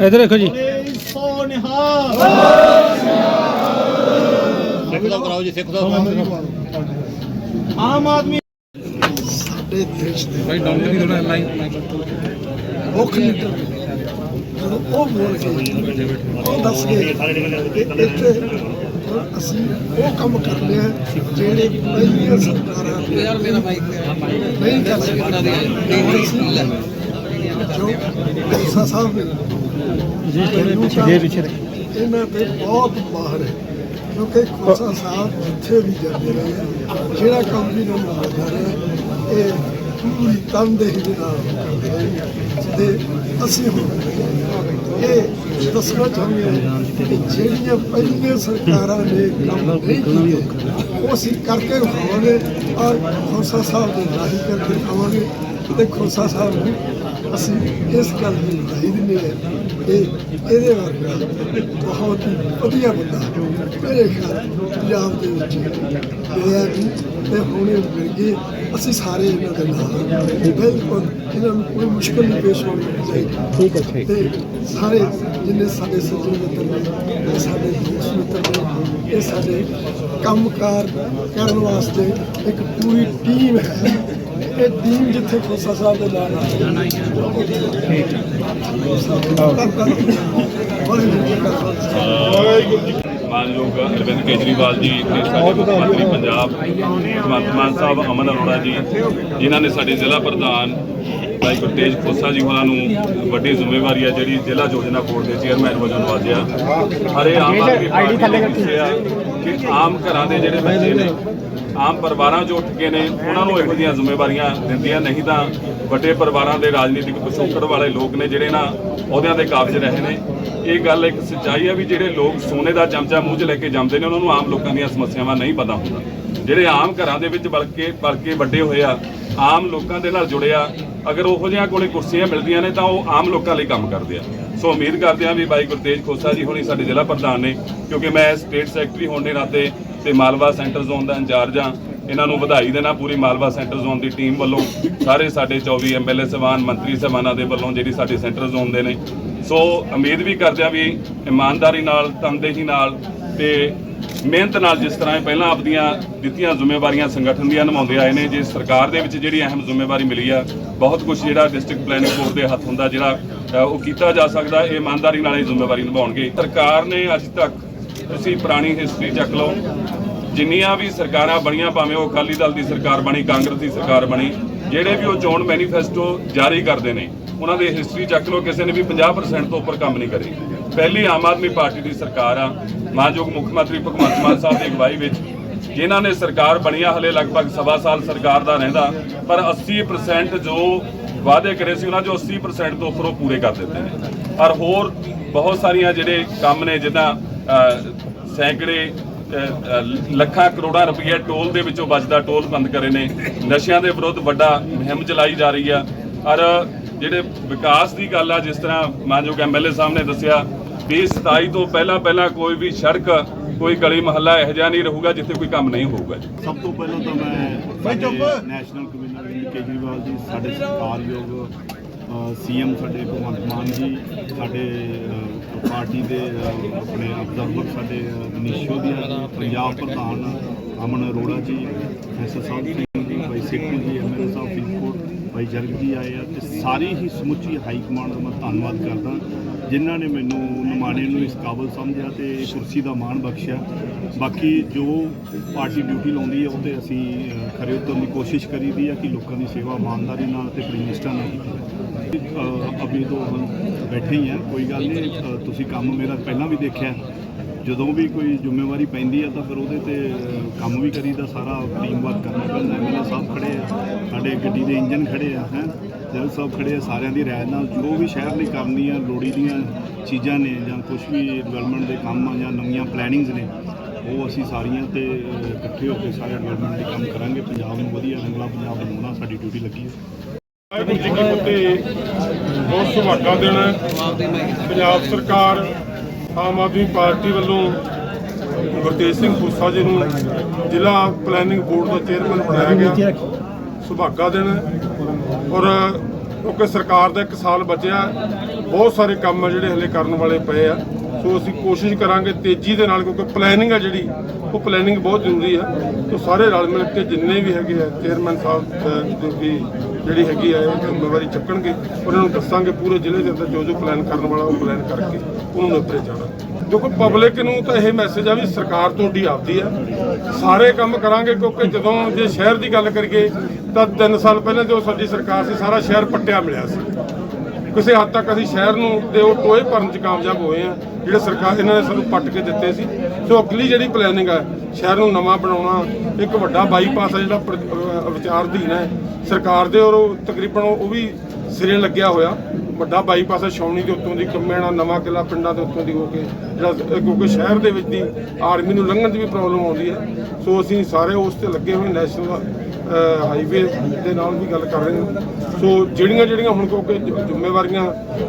ਇਧਰ ਦੇਖੋ ਜੀ। ਸਿੱਖ ਦਾ ਕਰਾਓ ਜੀ ਸਿੱਖ ਦਾ ਆਮ ਆਦਮੀ ਭਾਈ ਡਾਊਨ ਨਹੀਂ ਥੋੜਾ ਲਾਈਨ ਮੁੱਖ ਲੀਡਰ ਜਦੋਂ ਉਹ ਬੋਲ ਕੇ ਉਹ ਦੱਸ ਗਏ ਇੱਥੇ ਅਸੀਂ ਉਹ ਕੰਮ ਕਰਨੇ ਆ ਜਿਹੜੇ ਪਹਿਲੀਆਂ ਸਰਕਾਰਾਂ ਯਾਰ ਮੇਰਾ ਮਾਈਕ ਨਹੀਂ ਕਰ ਸਕਦੀਆਂ ਜੋ ਕੈਸਾ ਸਾਹਿਬ ਨੇ ਜੀ ਪਿੱਛੇ ਪਿੱਛੇ ਇਹਨਾਂ ਤੇ ਬਹੁਤ ਮਾਹਰ ਹੈ ਕਿਉਂਕਿ ਖੋਸਾ ਸਾਹਿਬ ਜਿੱਥੇ ਵੀ ਜਾਂਦੇ ਰਹੇ ਜਿਹੜਾ ਕੰਮ ਵੀ ਨੂੰ ਮਿਲਦਾ ਰਿਹਾ ਇਹ ਪੂਰੀ ਤਨਦੇਹੀ ਦੇ ਨਾਲ ਤੇ ਅਸੀਂ ਹੁਣ ਇਹ ਦੱਸਣਾ ਚਾਹੁੰਦੇ ਹਾਂ ਕਿ ਜਿਹੜੀਆਂ ਪਹਿਲੀਆਂ ਸਰਕਾਰਾਂ ਨੇ ਕੰਮ ਨਹੀਂ ਕੀਤੇ ਉਹ ਅਸੀਂ ਕਰਕੇ ਵਿਖਾਵਾਂਗੇ ਔਰ ਖੋਸਾ ਸਾਹਿਬ ਦੇ ਰਾਹੀਂ ਕਰਕੇ ਵਿਖਾਵਾਂਗੇ ਤੇ ਖੋਸਾ ਸਾਹਿਬ ਨੂੰ ਅਸੀਂ ਇਸ ਗੱਲ ਦੀ ਵਧਾਈ ਦਿੰਦੇ ਹਾਂ ਇਹ ਇਹਦੇ ਵਰਗਾ ਬਹੁਤ ਹੀ ਵਧੀਆ ਬੰਦਾ ਮੇਰੇ ਖਿਆਲ ਪੰਜਾਬ ਦੇ ਵਿੱਚ ਮਿਲਿਆ ਵੀ ਤੇ ਹੁਣੇ ਮਿਲ ਗਏ ਅਸੀਂ ਸਾਰੇ ਇਹਨਾਂ ਦੇ ਨਾਲ ਬਿਲਕੁਲ ਇਹਨਾਂ ਨੂੰ ਕੋਈ ਮੁਸ਼ਕਲ ਨਹੀਂ ਪੇਸ਼ ਹੋਣੀ ਚਾਹੀਦੀ ਠੀਕ ਹੈ ਠੀਕ ਤੇ ਸਾਰੇ ਜਿੰਨੇ ਸਾਡੇ ਸੱਜਣ ਮਿੱਤਰ ਨੇ ਇਹ ਸਾਡੇ ਦੋਸਤ ਮਿੱਤਰ ਨੇ ਇਹ ਸਾਡੇ ਕੰਮਕਾਰ ਕਰਨ ਵਾਸਤੇ ਇੱਕ ਪੂਰੀ ਟੀਮ ਹੈ। ਇਹ ਟੀਮ ਜਿੱਥੇ ਖੋਸਾ ਸਾਹਿਬ ਦੇ ਨਾਲ ਆ। ਠੀਕ ਮਾਨਯੋਗ ਅਰਵਿੰਦ ਕੇਜਰੀਵਾਲ ਜੀ ਤੇ ਸਾਡੇ ਮੁੱਖ ਮੰਤਰੀ ਪੰਜਾਬ ਭਗਵੰਤ ਮਾਨ ਸਾਹਿਬ ਅਮਨ ਅਰੋੜਾ ਜੀ ਜਿਨ੍ਹਾਂ ਨੇ ਸਾਡੇ ਜ਼ਿਲ੍ਹਾ ਪ੍ਰਧਾਨ ਭਾਈ ਗੁਰਤੇਜ ਖੋਸਾ ਜੀ ਹੋਰਾਂ ਨੂੰ ਵੱਡੀ ਜ਼ਿੰਮੇਵਾਰੀ ਹੈ ਜਿਹੜੀ ਜ਼ਿਲ੍ਹਾ ਯੋਜਨਾ ਬੋਰਡ ਦੇ ਚੇਅਰਮੈਨ ਵਜੋਂ ਨਵਾਜਿਆ ਹਰੇ ਆਮ ਆਦਮੀ ਪਾਰਟੀ ਆ ਕਿ ਆਮ ਘਰਾਂ ਦੇ ਜਿਹੜੇ ਬੱਚੇ ਨੇ ਆਮ ਪਰਿਵਾਰਾਂ 'ਚੋਂ ਉੱਠ ਕੇ ਨੇ, ਉਹਨਾਂ ਨੂੰ ਇਹੋ ਜਿਹੀਆਂ ਜ਼ਿੰਮੇਵਾਰੀਆਂ ਦਿੰਦੀਆਂ, ਨਹੀਂ ਤਾਂ ਵੱਡੇ ਪਰਿਵਾਰਾਂ ਦੇ ਰਾਜਨੀਤਿਕ ਪਿਛੋਕੜ ਵਾਲੇ ਲੋਕ ਨੇ ਜਿਹੜੇ ਨਾ ਅਹੁਦਿਆਂ ਦੇ ਕਾਬਜ ਰਹੇ ਨੇ। ਇਹ ਗੱਲ ਇੱਕ ਸੱਚਾਈ ਹੈ ਵੀ ਜਿਹੜੇ ਲੋਕ ਸੋਨੇ ਦਾ ਚਮਚਾ ਮੂੰਹ 'ਚ ਲੈ ਕੇ ਜੰਮਦੇ ਨੇ, ਉਹਨਾਂ ਨੂੰ ਆਮ ਲੋਕਾਂ ਦੀਆਂ ਸਮੱਸਿਆਵਾਂ ਨਹੀਂ ਪਤਾ ਹੁੰਦਾ। ਜਿਹੜੇ ਆਮ ਘਰਾਂ ਦੇ ਵਿੱਚ ਬਲਕੇ ਬਲਕੇ ਵੱਡੇ ਹੋਏ ਆ, ਆਮ ਲੋਕਾਂ ਦੇ ਨਾਲ ਜੁੜੇ ਆ, ਅਗਰ ਉਹੋ ਜਿਹਾ ਕੋਲੇ ਕੁਰਸੀਆਂ ਮਿਲਦੀਆਂ ਨੇ, ਤਾਂ ਉਹ ਆਮ ਲੋਕਾਂ ਲਈ ਕੰਮ ਕਰਦੇ ਆ। ਸੋ ਉਮੀਦ ਕਰਦੇ ਆ ਵੀ ਬਾਈ ਗੁਰਤੇਜ ਖੋਸਾ ਜੀ ਹੋਣੀ ਸਾਡੇ ਜ਼ਿਲ੍ਹਾ ਪ੍ਰਧਾਨ ਨੇ, ਕਿਉਂਕਿ ਮੈਂ ਸਟੇਟ ਸੈਕਟਰੀ ਹੋਣ ਦੇ ਨਾਤੇ ਤੇ ਮਾਲਵਾ ਸੈਂਟਰ ਜ਼ੋਨ ਦਾ ਇੰਚਾਰਜ ਆ ਇਹਨਾਂ ਨੂੰ ਵਧਾਈ ਦੇਣਾ ਪੂਰੀ ਮਾਲਵਾ ਸੈਂਟਰ ਜ਼ੋਨ ਦੀ ਟੀਮ ਵੱਲੋਂ। ਸਾਰੇ ਸਾਡੇ 24 ਐਮਐਲਏ ਸਵਾਨ, ਮੰਤਰੀ ਸਵਾਨਾਂ ਦੇ ਵੱਲੋਂ ਜਿਹੜੀ ਸਾਡੇ ਸੈਂਟਰ ਜ਼ੋਨ ਦੇ ਨੇ। ਸੋ ਉਮੀਦ ਵੀ ਕਰਦੇ ਆ ਵੀ ਇਮਾਨਦਾਰੀ ਨਾਲ, ਤਨਦੇਹੀ ਨਾਲ ਤੇ ਮਿਹਨਤ ਨਾਲ ਜਿਸ ਤਰ੍ਹਾਂ ਪਹਿਲਾਂ ਆਪਦੀਆਂ ਦਿੱਤੀਆਂ ਜ਼ਿੰਮੇਵਾਰੀਆਂ ਸੰਗਠਨ ਦੀਆਂ ਨਿਭਾਉਂਦੇ ਆਏ ਨੇ, ਜੇ ਸਰਕਾਰ ਦੇ ਵਿੱਚ ਜਿਹੜੀ ਅਹਿਮ ਜ਼ਿੰਮੇਵਾਰੀ ਮਿਲੀ ਆ, ਬਹੁਤ ਕੁਝ ਜਿਹੜਾ ਡਿਸਟ੍ਰਿਕਟ ਪਲੈਨਿੰਗ ਬੋਰਡ ਦੇ ਹੱਥ ਹੁੰਦਾ ਜਿਹੜਾ ਉਹ ਕੀਤਾ ਜਾ ਸਕਦਾ, ਇਹ ਇਮਾਨਦਾਰੀ ਨਾਲ ਇਹ ਜ਼ਿੰਮੇਵਾਰੀ ਨਿਭਾਉਣਗੇ। ਸਰਕਾਰ ਨੇ ਅੱਜ ਤੱਕ ਤੁਸੀਂ ਪੁਰਾਣੀ ਹਿਸਟਰੀ ਚੱਕ ਲਓ। ਜਿੰਨੀਆਂ ਵੀ ਸਰਕਾਰਾਂ ਬਣੀਆਂ, ਭਾਵੇਂ ਉਹ ਅਕਾਲੀ ਦਲ ਦੀ ਸਰਕਾਰ ਬਣੀ, ਕਾਂਗਰਸ ਦੀ ਸਰਕਾਰ ਬਣੀ, ਜਿਹੜੇ ਵੀ ਉਹ ਚੋਣ ਮੈਨੀਫੈਸਟੋ ਜਾਰੀ ਕਰਦੇ ਨੇ, ਉਹਨਾਂ ਦੀ ਹਿਸਟਰੀ ਚੱਕ ਲਓ। ਕਿਸੇ ਨੇ ਵੀ 50% ਤੋਂ ਉੱਪਰ ਕੰਮ ਨਹੀਂ ਕਰੇ। ਪਹਿਲੀ ਆਮ ਆਦਮੀ ਪਾਰਟੀ ਦੀ ਸਰਕਾਰ ਆ। ਮਾਨਯੋਗ ਮੁੱਖ ਮੰਤਰੀ ਭਗਵੰਤ ਮਾਨ ਸਾਹਿਬ ਦੀ ਅਗਵਾਈ ਵਿੱਚ, ਜਿਨ੍ਹਾਂ ਨੇ ਸਰਕਾਰ ਬਣੀਆ, ਹਲੇ ਲਗਭਗ ਸਵਾ ਸਾਲ ਸਰਕਾਰ ਦਾ ਰਹਿੰਦਾ, ਪਰ 80% ਜੋ ਵਾਅਦੇ ਕਰੇ ਸੀ, ਉਹਨਾਂ ਚੋਂ 80% ਤੋਂ ਉੱਪਰ ਉਹ ਪੂਰੇ ਕਰ ਦਿੱਤੇ ਨੇ। ਔਰ ਹੋਰ ਬਹੁਤ ਸਾਰੀਆਂ ਜਿਹੜੇ ਕੰਮ ਨੇ, ਜਿੱਦਾਂ ਸੈਂਕੜੇ ਲੱਖਾਂ ਕਰੋੜਾਂ ਰੁਪਏ ਟੋਲ ਦੇ ਵਿੱਚੋਂ ਬਚਦਾ ਟੋਲ ਬੰਦ ਕਰੇ ਨੇ। ਨਸ਼ਿਆਂ ਦੇ ਵਿਰੁੱਧ ਵੱਡਾ ਮੁਹਿੰਮ ਚਲਾਈ ਜਾ ਰਹੀ ਆ। ਔਰ ਜਿਹੜੇ ਵਿਕਾਸ ਦੀ ਗੱਲ ਆ ਜਿਸ ਤਰ੍ਹਾਂ ਮਾਨਯੋਗ ਐਮਐਲਏ ਸਾਹਿਬ ਨੇ ਦੱਸਿਆ ਵੀ 27 ਤੋਂ ਪਹਿਲਾਂ ਪਹਿਲਾਂ ਕੋਈ ਵੀ ਸੜਕ ਕੋਈ ਗਲੀ ਮਹੱਲਾ ਇਹੋ ਜਿਹਾ ਨਹੀਂ ਰਹੂਗਾ ਜਿੱਥੇ ਕੋਈ ਕੰਮ ਨਹੀਂ ਹੋਊਗਾ ਜੀ। ਸਭ ਤੋਂ ਪਹਿਲਾਂ ਤਾਂ ਮੈਂ ਨੈਸ਼ਨਲ ਕਮਿਸ਼ਨਰ ਕੇਜਰੀਵਾਲ ਜੀ ਸਾਡੇ ਸਤਿਕਾਰਯੋਗ ਸੀਐਮ ਸਾਡੇ ਭਗਵੰਤ ਮਾਨ ਜੀ ਸਾਡੇ ਪਾਰਟੀ ਦੇ ਆਪਣੇ ਅਬਜ਼ਰਵਰ ਸਾਡੇ ਅ, ਮਨੀਸ਼ ਪੰਜਾਬ ਪ੍ਰਧਾਨ ਅਮਨ ਅਰੋੜਾ ਜੀ ਐਸਐਸ ਸਾਹਿਬ ਸਿੰਘ ਜੀ ਭਾਈ ਸੇਖੂ ਜੀ ਐਮਐਲਏ ਸਾਹਿਬ ਫਰੀਦਕੋਟ ਭਾਈ ਜਰਗ ਜੀ ਆਏ ਆ ਤੇ ਸਾਰੀ ਹੀ ਸਮੁੱਚੀ ਹਾਈ ਕਮਾਂਡ ਦਾ ਮੈਂ ਧੰਨਵਾਦ ਕਰਦਾ। ਜਿਨ੍ਹਾਂ ਨੇ ਮੈਨੂੰ ਨਿਮਾਣੇ ਨੂੰ ਇਸ ਕਾਬਲ ਸਮਝਿਆ ਤੇ ਕੁਰਸੀ ਦਾ ਮਾਣ ਬਖਸ਼ਿਆ। ਬਾਕੀ ਜੋ ਪਾਰਟੀ ਡਿਊਟੀ ਲਾਉਂਦੀ ਹੈ, ਉਹ ਤੇ ਅਸੀਂ ਖਰੇ ਉਤਰਨ ਦੀ ਕੋਸ਼ਿਸ਼ ਕਰੀਦੀ ਹੈ ਕਿ ਲੋਕਾਂ ਦੀ ਸੇਵਾ ਇਮਾਨਦਾਰੀ ਨਾਲ ਤੇ ਪ੍ਰੀਨਿਸ਼ਟਾ ਨਾਲ ਕੀਤੀ ਅਭੀ ਤੋਂ ਬੈਠੇ ਹੀ ਆ ਕੋਈ ਗੱਲ ਨਹੀਂ। ਤੁਸੀਂ ਕੰਮ ਮੇਰਾ ਪਹਿਲਾਂ ਵੀ ਦੇਖਿਆ। ਜਦੋਂ ਵੀ ਕੋਈ ਜ਼ਿੰਮੇਵਾਰੀ ਪੈਂਦੀ ਆ ਤਾਂ ਫਿਰ ਉਹਦੇ ਤੇ ਕੰਮ ਵੀ ਕਰੀਦਾ, ਸਾਰਾ ਟੀਮ ਵਰਕ ਕਰਨਾ ਪੈਂਦਾ ਐਮਐਲਏ ਸਾਹਿਬ ਖੜੇ ਆ, ਸਾਡੇ ਗੱਡੀ ਦੇ ਇੰਜਨ ਖੜੇ ਆ, ਹੈ। ਜਲ ਸਾਹਿਬ ਖੜੇ ਆ, ਸਾਰਿਆਂ ਦੀ ਰਾਏ ਨਾਲ, ਜੋ ਵੀ ਸ਼ਹਿਰ ਲਈ ਕਰਨੀਆਂ ਲੋੜੀ ਦੀਆਂ ਚੀਜ਼ਾਂ ਨੇ ਜਾਂ ਕੁਝ ਵੀ ਡਿਵੈਲਪਮੈਂਟ ਦੇ ਕੰਮ ਆ ਜਾਂ ਨਵੀਆਂ ਪਲੈਨਿੰਗਸ ਨੇ, ਉਹ ਅਸੀਂ ਸਾਰੀਆਂ ਤੇ ਇਕੱਠੇ ਹੋ ਕੇ ਸਾਰੇ ਡਿਵੈਲਪਮੈਂਟ ਦੇ ਕੰਮ ਕਰਾਂਗੇ। ਪੰਜਾਬ ਨੂੰ ਵਧੀਆ ਰੰਗਲਾ ਪੰਜਾਬ ਬਣਾਉਣਾ ਸਾਡੀ ਡਿਊਟੀ ਲੱਗੀ ਹੈ। ਵਾਹਿਗੁਰੂ ਜੀ ਕੀ ਫਤਿਹ। ਬਹੁਤ ਸੁਭਾਗਾ ਦਿਨ ਪੰਜਾਬ ਸਰਕਾਰ, ਆਮ ਆਦਮੀ ਪਾਰਟੀ ਵੱਲੋਂ ਗੁਰਤੇਜ ਸਿੰਘ ਖੋਸਾ ਜੀ ਨੂੰ ਜ਼ਿਲ੍ਹਾ ਪਲੈਨਿੰਗ ਬੋਰਡ ਦਾ ਚੇਅਰਮੈਨ ਬਣਾਇਆ ਗਿਆ। ਸੁਭਾਗਾ ਦਿਨ ਔਰ ਕਿਉਂਕਿ ਸਰਕਾਰ ਦਾ ਇੱਕ ਸਾਲ ਬਚਿਆ, ਬਹੁਤ ਸਾਰੇ ਕੰਮ ਆ ਜਿਹੜੇ ਹਲੇ ਕਰਨ ਵਾਲੇ ਪਏ ਆ। ਸੋ ਅਸੀਂ ਕੋਸ਼ਿਸ਼ ਕਰਾਂਗੇ ਤੇਜ਼ੀ ਦੇ ਨਾਲ, ਕਿਉਂਕਿ ਪਲੈਨਿੰਗ ਆ ਜਿਹੜੀ, ਉਹ ਪਲੈਨਿੰਗ ਬਹੁਤ ਜ਼ਰੂਰੀ ਆ। ਸੋ ਸਾਰੇ ਰਲ ਮਿਲ ਕੇ ਜਿੰਨੇ ਵੀ ਹੈਗੇ ਆ ਚੇਅਰਮੈਨ ਸਾਹਿਬ ਜੋ ਕਿ ਜਿਹੜੀ ਹੈਗੀ ਆ ਉਹ ਜ਼ਿੰਮੇਵਾਰੀ ਚੱਕਣਗੇ। ਉਹਨਾਂ ਨੂੰ ਦੱਸਾਂਗੇ ਪੂਰੇ ਜ਼ਿਲ੍ਹੇ ਦੇ ਅੰਦਰ ਜੋ ਜੋ ਪਲਾਨ ਕਰਨ ਵਾਲਾ, ਉਹ ਪਲਾਨ ਕਰਕੇ ਉਹਨੂੰ ਨਿਪਰੇ ਜਾਣਾ। ਦੇਖੋ ਪਬਲਿਕ ਨੂੰ ਤਾਂ ਇਹ ਮੈਸੇਜ ਆ ਵੀ ਸਰਕਾਰ ਤੁਹਾਡੀ ਆਪਦੀ ਆ। ਸਾਰੇ ਕੰਮ ਕਰਾਂਗੇ, ਕਿਉਂਕਿ ਜਦੋਂ ਜੇ ਸ਼ਹਿਰ ਦੀ ਗੱਲ ਕਰੀਏ, ਤਾਂ 3 ਸਾਲ ਪਹਿਲਾਂ ਜੋ ਸਾਡੀ ਸਰਕਾਰ ਸੀ, ਸਾਰਾ ਸ਼ਹਿਰ ਪੱਟਿਆ ਮਿਲਿਆ ਸੀ। ਕਿਸੇ ਹੱਦ ਤੱਕ ਅਸੀਂ ਸ਼ਹਿਰ ਨੂੰ ਤੇ ਉਹ ਟੋਏ ਭਰਨ 'ਚ ਕਾਮਯਾਬ ਹੋਏ ਆ। ਜਿਹੜੇ ਸਰਕਾਰ ਇਹਨਾਂ ਨੇ ਸਾਨੂੰ ਪੱਟ ਕੇ ਦਿੱਤੇ ਸੀ। ਸੋ ਅਗਲੀ ਜਿਹੜੀ ਪਲੈਨਿੰਗ ਹੈ ਸ਼ਹਿਰ ਨੂੰ ਨਵਾਂ ਬਣਾਉਣਾ, ਇੱਕ ਵੱਡਾ ਬਾਈਪਾਸ ਹੈ ਜਿਹੜਾ ਪ੍ਰ- ਅਹ, ਵਿਚਾਰਧੀਨ ਹੈ, ਸਰਕਾਰ ਦੇ ਔਰ ਤਕਰੀਬਨ ਉਹ ਵੀ ਸਿਰੇ ਲੱਗਿਆ ਹੋਇਆ। ਵੱਡਾ ਬਾਈਪਾਸ ਹੈ ਛਾਉਣੀ ਦੇ ਉੱਤੋਂ ਦੀ, ਕੰਮੇਣਾ, ਨਵਾਂ ਕਿਲਾ ਪਿੰਡਾਂ ਦੇ ਉੱਤੋਂ ਦੀ ਹੋ ਕੇ, ਜਿਹੜਾ ਕਿਉਂਕਿ ਸ਼ਹਿਰ ਦੇ ਵਿੱਚ ਦੀ ਆਰਮੀ ਨੂੰ ਲੰਘਣ ਦੀ ਵੀ ਪ੍ਰੋਬਲਮ ਆਉਂਦੀ ਹੈ। ਸੋ ਅਸੀਂ ਸਾਰੇ ਉਸ ਤੇ ਲੱਗੇ ਹੋਏ ਨੈਸ਼ਨਲ ਹਾਈਵੇ ਦੇ ਨਾਲ ਵੀ ਗੱਲ ਕਰ ਰਹੇ ਹਾਂ। ਸੋ ਜਿਹੜੀਆਂ ਜਿਹੜੀਆਂ ਹੁਣ ਕਿਉਂਕਿ ਜ਼ਿੰਮੇਵਾਰੀਆਂ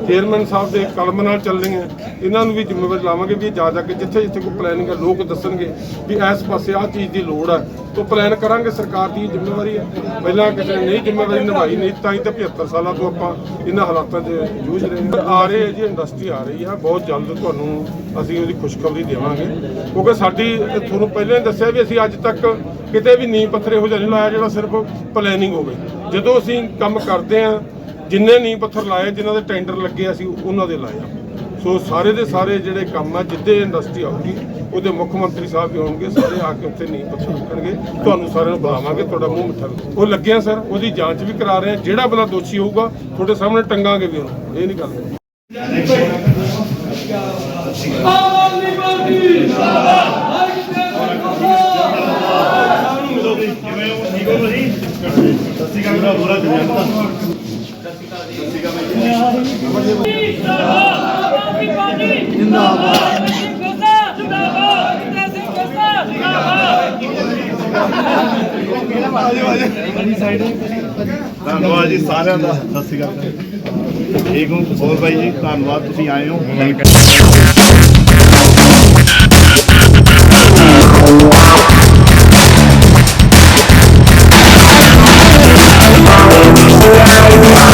ਚੇਅਰਮੈਨ ਸਾਹਿਬ ਦੇ ਕਲਮ ਨਾਲ ਚੱਲ ਰਹੀਆਂ, ਇਹਨਾਂ ਨੂੰ ਵੀ ਜ਼ਿੰਮੇਵਾਰੀ ਲਾਵਾਂਗੇ ਵੀ ਜਾ ਜਾ ਕੇ ਜਿੱਥੇ ਜਿੱਥੇ ਕੋਈ ਪਲੈਨਿੰਗ ਹੈ, ਲੋਕ ਦੱਸਣਗੇ ਵੀ ਇਸ ਪਾਸੇ ਆਹ ਚੀਜ਼ ਦੀ ਲੋੜ ਹੈ ਤੋਂ ਪਲਾਨ ਕਰਾਂਗੇ, ਸਰਕਾਰ ਦੀ ਜ਼ਿੰਮੇਵਾਰੀ ਹੈ। ਪਹਿਲਾਂ ਕਿਸੇ ਨੇ ਨਹੀਂ ਜ਼ਿੰਮੇਵਾਰੀ ਨਿਭਾਈ, ਨਹੀਂ ਤਾਂ ਹੀ ਤਾਂ 75 ਸਾਲਾਂ ਤੋਂ ਆਪਾਂ ਇਹਨਾਂ ਹਾਲਾਤਾਂ 'ਚ ਜੂਝ ਰਹੇ ਹਾਂ। ਆ ਰਹੇ ਹੈ ਜੀ ਇੰਡਸਟਰੀ ਆ ਰਹੀ ਹੈ, ਬਹੁਤ ਜਲਦ ਤੁਹਾਨੂੰ ਅਸੀਂ ਉਹਦੀ ਖੁਸ਼ਖਬਰੀ ਦੇਵਾਂਗੇ। ਕਿਉਂਕਿ ਸਾਡੀ ਤੁਹਾਨੂੰ ਪਹਿਲਾਂ ਹੀ ਦੱਸਿਆ ਵੀ ਅਸੀਂ ਅੱਜ ਤੱਕ ਕਿਤੇ ਵੀ ਨੀਂਹ ਪੱਥਰ ਇਹੋ ਜਿਹਾ ਨਹੀਂ ਲਾਇਆ ਜਿਹੜਾ ਸਿਰਫ ਪਲੈਨਿੰਗ ਹੋਵੇ। ਜਦੋਂ ਅਸੀਂ ਕੰਮ ਕਰਦੇ ਆ ਜਿੰਨੇ ਨੀਂਹ ਪੱਥਰ ਲਾਏ, ਜਿਨ੍ਹਾਂ ਦੇ ਟੈਂਡਰ ਲੱਗੇ, ਅਸੀਂ ਉਹਨਾਂ ਦੇ ਲਾਏ ਆ। ਸੋ ਸਾਰੇ ਦੇ ਸਾਰੇ ਜਿਹੜੇ ਕੰਮ ਆ, ਜਿੱਦੇ ਇੰਡਸਟਰੀ ਆਊਗੀ, ਉਹਦੇ ਮੁੱਖ ਮੰਤਰੀ ਸਾਹਿਬ ਵੀ ਹੋਣਗੇ, ਸਾਰੇ ਆ ਕੇ ਉੱਥੇ ਨੀਂਹ ਪੱਥਰ ਰੱਖਣਗੇ। ਤੁਹਾਨੂੰ ਸਾਰਿਆਂ ਨੂੰ ਬੁਲਾਵਾਂਗੇ, ਤੁਹਾਡਾ ਮੂੰਹ ਮਿੱਠਾ ਕਰੋ। ਉਹ ਲੱਗਿਆ, ਸਰ, ਉਹਦੀ ਜਾਂਚ ਵੀ ਕਰਾ ਰਹੇ ਆ ਜਿਹੜਾ ਬੰਦਾ ਦੋਸ਼ੀ ਹੋਊਗਾ, ਤੁਹਾਡੇ ਸਾਹਮਣੇ ਟੰਗਾਂਗੇ ਵੀ ਉਹਨੂੰ। ਇਹ ਨਹੀਂ ਗੱਲ। ਧੰਨਵਾਦ ਜੀ ਸਾਰਿਆਂ ਦਾ, ਸਤਿ ਸ਼੍ਰੀ ਅਕਾਲ ਠੀਕ ਹੋ? ਹੋਰ ਭਾਈ ਜੀ, ਧੰਨਵਾਦ, ਤੁਸੀਂ ਆਏ ਹੋ? around.